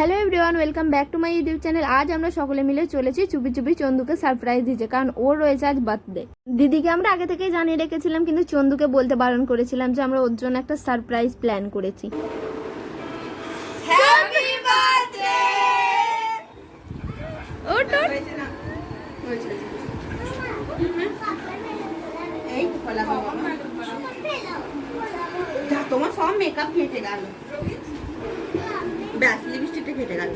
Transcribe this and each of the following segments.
Hello everyone welcome back to my YouTube channel আজ আমরা সকলে মিলে চলেছি চুপি চুপি চন্দুকে সারপ্রাইজ দিতে কারণ ওর রয়েছে আজ বার্থডে দিদিকে আমরা আগে থেকেই জানিয়ে রেখেছিলাম কিন্তু চন্দুকে বলতে বারণ করেছিলাম যে আমরা ওর জন্য একটা সারপ্রাইজ প্ল্যান করেছি। তোমার সব মেকআপ ফেটে গেল। ব্যাস লিপস্টিকটা ফেটে গেল।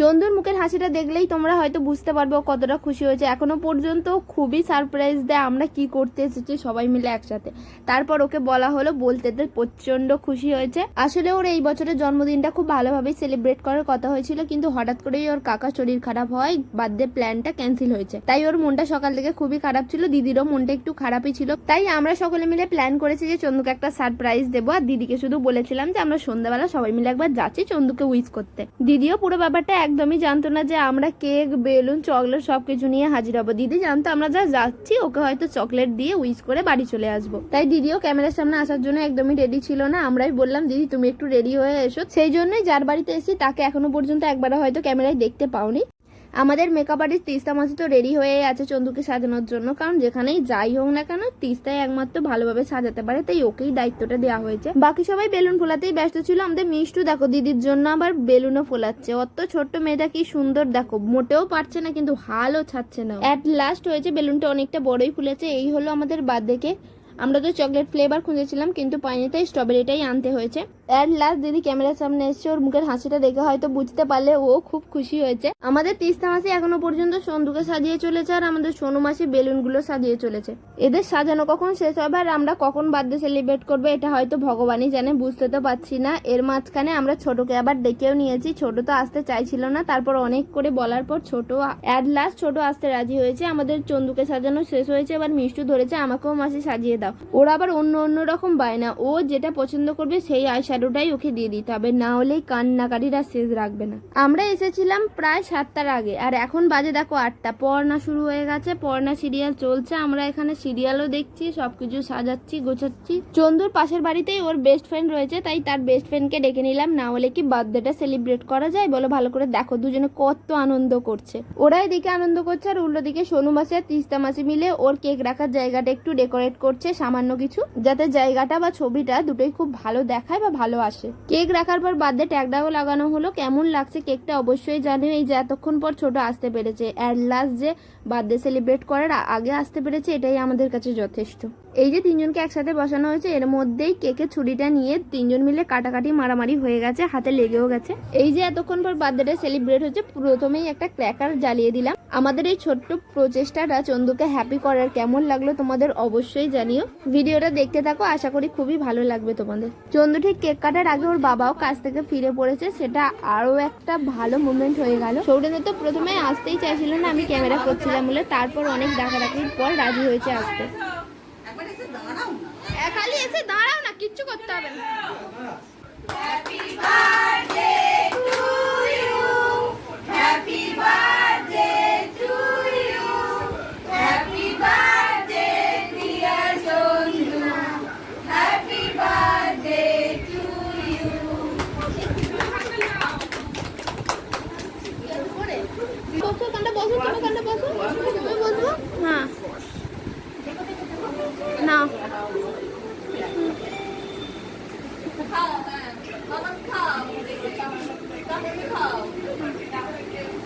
চন্দুর মুখের হাসিটা দেখলেই তোমরা হয়তো বুঝতে পারবে কতটা খুশি হয়েছে। এখনও পর্যন্ত খুবই সারপ্রাইজ দেয় আমরা কি করতে এসেছি সবাই মিলে একসাথে। তারপর ওকে বলা হলো বলতে প্রচণ্ড খুশি হয়েছে। আসলে ওর এই বছরের জন্মদিনটা খুব ভালোভাবে সেলিব্রেট করার কথা হয়েছিল, কিন্তু হঠাৎ করেই ওর কাকা শরীর খারাপ হয় বার্থডে প্ল্যানটা ক্যান্সেল হয়েছে। তাই ওর মনটা সকাল থেকে খুবই খারাপ ছিল, দিদিরও মনটা একটু খারাপই ছিল। তাই আমরা সকলে মিলে প্ল্যান করেছি যে চন্দুকে একটা সারপ্রাইজ দেবো, আর দিদিকে শুধু বলেছিলাম যে আমরা সন্ধ্যাবেলা সবাই মিলে একবার যাচ্ছি চন্দুকে উইশ করতে। দিদিও পুরো ব্যাপারটা একদমই জানতো না যে আমরা কেক, বেলুন, চকলেট সব কিছু নিয়ে হাজির হব। দিদি জানতো আমরা যা যাচ্ছি, ওকে হয়তো চকলেট দিয়ে উইশ করে বাড়ি চলে আসব। তাই দিদিও ক্যামেরার সামনে আসার জন্য একদমই রেডি ছিল না। আমরাই বললাম, দিদি, তুমি একটু রেডি হয়ে এসো। সেই জন্যই যার বাড়িতে এসেছি, তাকে এখনও পর্যন্ত একবারও হয়তো ক্যামেরায় দেখতে পাওনি। আমাদের মেকআপ আর্টিস্ট তিস্তা মাসি তো রেডি হয়ে আছে চন্দুকে সাজানোর জন্য, কারণ যেখানেই যাই হোক না কেন তিস্তাই একমাত্র ভালোভাবে সাজাতে পারে, তাই ওকেই দায়িত্বটা দেওয়া হয়েছে। বাকি সবাই বেলুন ফোলাতেই ব্যস্ত ছিল, আমাদের মিষ্টু দেখো দিদির জন্য আবার বেলুনও ফোলাচ্ছে, অত ছোট্ট মেয়েটা কি সুন্দর, দেখো মোটেও পারছে না, কিন্তু হালও ছাড়ছে না অ্যাট লাস্ট হয়েছে, বেলুনটা অনেকটা বড়ই ফুলেছে, এই হলো আমাদের বার্থডেকে আমরা তো চকলেট ফ্লেভার খুঁজেছিলাম, কিন্তু পাইনি, তাই স্ট্রবেরিটাই আনতে হয়েছে। অ্যাট লাস্ট দিদি ক্যামেরার সামনে এসছে, ওর মুখের হাসিটা দেখে হয়তো বুঝতে পারলে ও খুব খুশি হয়েছে। আমাদের তিস্তা মাসি এখনও পর্যন্ত সন্দুকে সাজিয়ে চলেছে, আর আমাদের সোনু মাসি বেলুনগুলো সাজিয়ে চলেছে। এদের সাজানো কখন শেষ হবে, আর আমরা কখন বার্থডে সেলিব্রেট করব, এটা হয়তো ভগবানই জানে, বুঝতে তো পারছি না। এর মাঝখানে আমরা ছোটকে আবার ডেকেও নিয়েছি, ছোট তো আসতে চাইছিল না, তারপর অনেক করে বলার পর ছোট অ্যাট লাস্ট ছোট আসতে রাজি হয়েছে। আমাদের চন্দুকে সাজানো শেষ হয়েছে, এবার মিষ্টু ধরেছে, আমাকেও মাসি সাজিয়ে দাও। ওরা আবার অন্য অন্য রকম বায়না ও যেটা পছন্দ করবে সেই আই শ্যাডোটাই ওকে দিয়ে দিতে হবে। না হলেই কান্নাকারিরা শেষ রাখবে না। আমরা এসেছিলাম প্রায় সাতটার আগে। আর এখন বাজে দেখো আটটা। পড়না শুরু হয়ে গেছে। পড়না সিরিয়াল চলছে। আমরা এখানে সিরিয়ালও দেখছি, সবকিছু সাজাচ্ছি, গোছাচ্ছি। চন্দুর পাশের বাড়িতেই ওর বেস্ট ফ্রেন্ড রয়েছে, তাই তার বেস্ট ফ্রেন্ডকে ডেকে নিলাম। না হলে কি বার্থডেটা সেলিব্রেট করা যায়? বলো ভালো করে দেখো। দুজনে কত আনন্দ করছে। ওরা এদিকে আনন্দ করছে, আর উল্টো দিকে সোনু মাসি আর তিস্তা মাসি মিলে ওর কেক রাখার জায়গাটা একটু ডেকোরেট করছে। সামান্য কিছু, যাতে জায়গাটা বা ছবিটা দুটোই খুব ভালো দেখায় বা ভালো আসে। কেক রাখার পর বার্থডে ট্যাগটাও লাগানো হলো। কেমন লাগছে কেকটা অবশ্যই জানিও। এই যে এতক্ষণ পর ছোট আসতে পেরেছে। অ্যাট লাস্ট যে বার্থডে সেলিব্রেট করার আগে আসতে পেরেছে, এটাই আমাদের কাছে যথেষ্ট। এই যে তিনজনকে একসাথে বসানো হয়েছে, এর মধ্যেই কেকের ছুরিটা নিয়ে তিনজন মিলে কাটাকাটি মারামারি হয়ে গেছে, হাতে লেগেও গেছে। এই যে এতক্ষণ পর বার্থডেটা সেলিব্রেট হচ্ছে, প্রথমেই একটা ক্র্যাকার জ্বালিয়ে দিলাম। আমাদের এই ছোট্ট প্রচেষ্টাটা চন্দুকে হ্যাপি করার কেমন লাগল তোমাদের অবশ্যই জানিও। ভিডিওটা দেখতে থাকো আশা করি খুবই ভালো লাগবে তোমাদের। চন্দু ঠিক কেক কাটার আগে ওর বাবাও কাজ থেকে ফিরে পড়েছে সেটা আরও একটা ভালো মুভমেন্ট হয়ে গেল। সৌরেন্দ্র তো প্রথমে আসতেই চাইছিল না আমি ক্যামেরা করছিলাম বলে তারপর অনেক ডাকাডাকির পর রাজি হয়েছে আসতে। খালি এসে দাঁড়াও না কিচ্ছু করতে হবে না happy birthday to you happy birthday dear Chandu happy birthday to you বসো কান্ডা বসো তুমি কান্ডা বসো তুমি বসবো হ্যাঁ না খাও হ্যাঁ বাবা খাও খাও দাঁড়া দাঁড়া আমি যাচ্ছি দে নেক্সট ওয়ান হ্যাঁ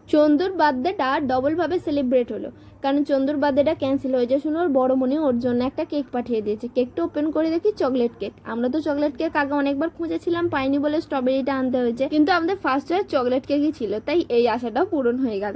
চন্দুর বার্থডেটা ডবলভাবে সেলিব্রেট হলো। কারণ চন্দুর বার্থডেটা ক্যান্সেল হয়ে যায় শুনে ওর বড় মনে ওর জন্য একটা কেক পাঠিয়ে দিয়েছে। কেকটা ওপেন করে দেখি চকলেট কেক আমরা তো চকলেট কেক আগে অনেকবার খুঁজেছিলাম, পাইনি বলে স্ট্রবেরিটা আনতে হয়েছে। কিন্তু আমাদের ফার্স্ট চয়েস চকলেট কেকই ছিল, তাই এই আশাটাও পূরণ হয়ে গেল।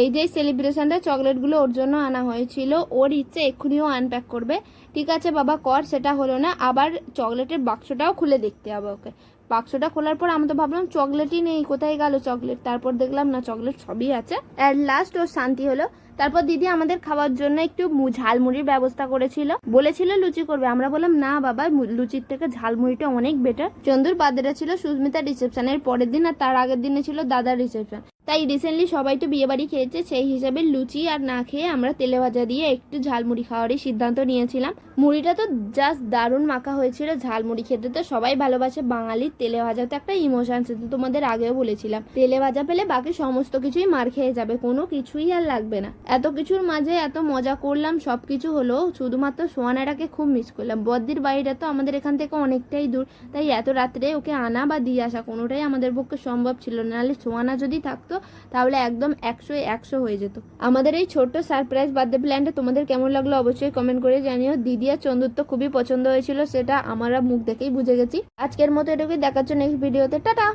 এই যে সেলিব্রেশনটা চকলেটগুলো ওর জন্য আনা হয়েছিল, ওর ইচ্ছে এক্ষুনিও আনপ্যাক করবে। ঠিক আছে বাবা, কর, সেটা হলো না। আবার চকলেটের বাক্সটাও খুলে দেখতে হবে ওকে। বাক্সটা খোলার পর আমি তো ভাবলাম চকলেটই নেই, কোথায় গেল চকলেট? তারপর দেখলাম না, চকলেট সবই আছে। অ্যাট লাস্ট ওর শান্তি হলো। তারপর দিদি আমাদের খাওয়ার জন্য একটু ঝালমুড়ির ব্যবস্থা করেছিল। বলেছিল লুচি করবে। আমরা বললাম, না বাবা লুচির থেকে ঝালমুড়িটা অনেক বেটার চন্দুর বাদেরা ছিল সুস্মিতা রিসেপশনের পরের দিন আর তার আগের দিনে ছিল দাদার রিসেপশন তাই রিসেন্টলি সবাই তো বিয়ে বাড়ি খেয়েছে, সেই হিসাবে লুচি আর না খেয়ে আমরা তেলে ভাজা দিয়ে একটু ঝালমুড়ি খাওয়ারই সিদ্ধান্ত নিয়েছিলাম। মুড়িটা তো জাস্ট দারুণ মাখা হয়েছিল, ঝালমুড়ি খেতে তো সবাই ভালোবাসে। বাঙালির তেলে ভাজা তো একটা ইমোশন সেটা তোমাদের আগেও বলেছিলাম। তেলে ভাজা পেলে বাকি সমস্ত কিছুই মার খেয়ে যাবে, কোনো কিছুই আর লাগবে না। এত কিছুর মাঝে এত মজা করলাম সব কিছু হলো শুধুমাত্র সোয়ানাটাকে খুব মিস করলাম। বদ্দির বাড়িটা তো আমাদের এখান থেকে অনেকটাই দূর, তাই এত রাত্রে ওকে আনা বা দিয়ে আসা কোনোটাই আমাদের পক্ষে সম্ভব ছিল না। নাহলে সোয়ানা যদি থাকতো তাহলে একদম একশো একশো হয়ে যেত। আমাদের এই ছোট্ট সারপ্রাইজ বার্থডে প্ল্যানটা তোমাদের কেমন লাগল অবশ্যই কমেন্ট করে জানিও। দিদি আর চন্দুর তো খুবই পছন্দ হয়েছিল, সেটা আমরা মুখ দেখেই বুঝে গেছি। আজকের মতো এটুকুই জন্য নেক্সট ভিডিওতে টাটা!